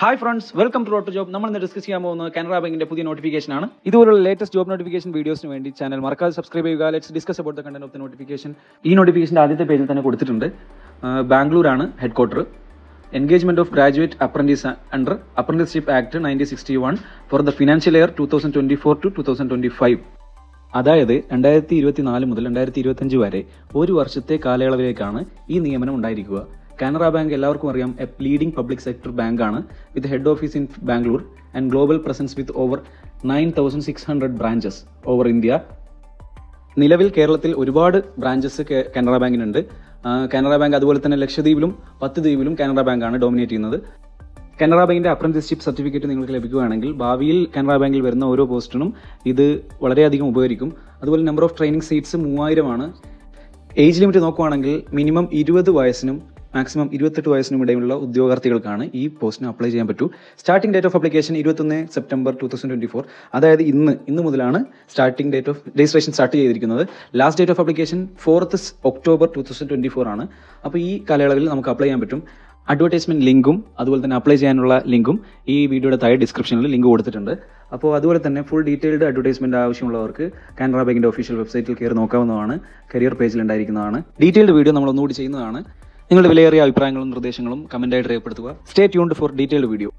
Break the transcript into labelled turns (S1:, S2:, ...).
S1: Hi friends welcome to rote job നമ്മൾ ഇന്ന് discuss ചെയ്യാൻ പോകുന്നത് കാനറ ബാങ്കിന്റെ പുതിയ നോട്ടിഫിക്കേഷൻ ആണ്. ഇതുപോലുള്ള ലേറ്റസ്റ്റ് ജോബ് നോട്ടിഫിക്കേഷൻ വീഡിയോസിന് വേണ്ടി ചാനൽ മറക്കാതെ സബ്സ്ക്രൈബ് ചെയ്യുക. Let's discuss about the content of the notification ഈ നോട്ടിഫിക്കേഷന്റെ ആദ്യത്തെ പേജിൽ തന്നെ കൊടുത്തിട്ടുണ്ട്. ബാംഗ്ലൂരാണ് head quarter engagement of graduate apprentice under apprenticeship act nineteen sixty one for the financial year two thousand twenty four to two thousand twenty five അതായത് രണ്ടായിരത്തി ഇരുപത്തി നാല് മുതൽ രണ്ടായിരത്തി ഇരുപത്തഞ്ച് വരെ ഒരു വർഷത്തെ കാലയളവിലേക്കാണ് ഈ നിയമനം ഉണ്ടായിരിക്കുക. കാനറ ബാങ്ക് എല്ലാവർക്കും അറിയാം എ ലീഡിംഗ് പബ്ലിക് സെക്ടർ ബാങ്കാണ്. With head office in Bangalore and global presence with over nine thousand six hundred branches over India നിലവിൽ കേരളത്തിൽ ഒരുപാട് ബ്രാഞ്ചസ് കാനറ ബാങ്കിനുണ്ട്. കാനറ ബാങ്ക് അതുപോലെ തന്നെ ലക്ഷദ്വീപിലും പത്ത് ദ്വീപിലും കാനറ ആണ് ഡോമിനേറ്റ് ചെയ്യുന്നത്. കാനറ ബാങ്കിന്റെ അപ്രന്റീസ്ഷിപ്പ് സർട്ടിഫിക്കറ്റ് നിങ്ങൾക്ക് ലഭിക്കുകയാണെങ്കിൽ ഭാവിയിൽ കാനറ ബാങ്കിൽ വരുന്ന ഓരോ പോസ്റ്റിനും ഇത് വളരെയധികം ഉപകരിക്കും. അതുപോലെ നമ്പർ ഓഫ് ട്രെയിനിങ് സീറ്റ്സ് മൂവായിരമാണ്. ഏജ് ലിമിറ്റ് നോക്കുവാണെങ്കിൽ മിനിമം ഇരുപത് വയസ്സിനും മാക്സിമം ഇരുപത്തെട്ട് വയസ്സിനും ഇടയിലുള്ള ഉദ്യോഗാർത്ഥികൾക്കാണ് ഈ പോസ്റ്റിന് അപ്ലൈ ചെയ്യാൻ പറ്റൂ. സ്റ്റാർട്ടിംഗ് ഡേറ്റ് ഓഫ് അപ്ലിക്കേഷൻ ഇരുപത്തൊന്ന് September two thousand twenty four അതായത് ഇന്ന് ഇന്ന് മുതലാണ് starting date of registration start ചെയ്തിരിക്കുന്നത്. Last date of application fourth October two thousand twenty four ആണ്. അപ്പോൾ ഈ കാലയളവിൽ നമുക്ക് അപ്ലൈ ചെയ്യാൻ പറ്റും. അഡ്വർടൈസ്മെന്റ് ലിങ്കും അതുപോലെ തന്നെ അപ്ലൈ ചെയ്യാനുള്ള ലിങ്കും ഈ വീഡിയോയുടെ താഴെ ഡിസ്ക്രിപ്ഷനിൽ ലിങ്ക് കൊടുത്തിട്ടുണ്ട്. അപ്പോൾ അതുപോലെ തന്നെ ഫുൾ ഡീറ്റെയിൽഡ് അഡ്വർടൈസ്മെന്റ് ആവശ്യമുള്ളവർക്ക് കാനറ ബാങ്കിന്റെ ഒഫീഷ്യൽ വെബ്സൈറ്റിൽ കയറി നോക്കാവുന്നതാണ്. കരിയർ പേജിൽ ഉണ്ടായിരിക്കുന്നതാണ്. ഡീറ്റെയിൽഡ് വീഡിയോ നമ്മൾ ഒന്നുകൂടി ചെയ്യുന്നതാണ്. നിങ്ങളുടെ വിലയേറിയ അഭിപ്രായങ്ങളും നിർദ്ദേശങ്ങളും കമന്റായിട്ട് രേഖപ്പെടുത്തുക. Stay tuned for detailed video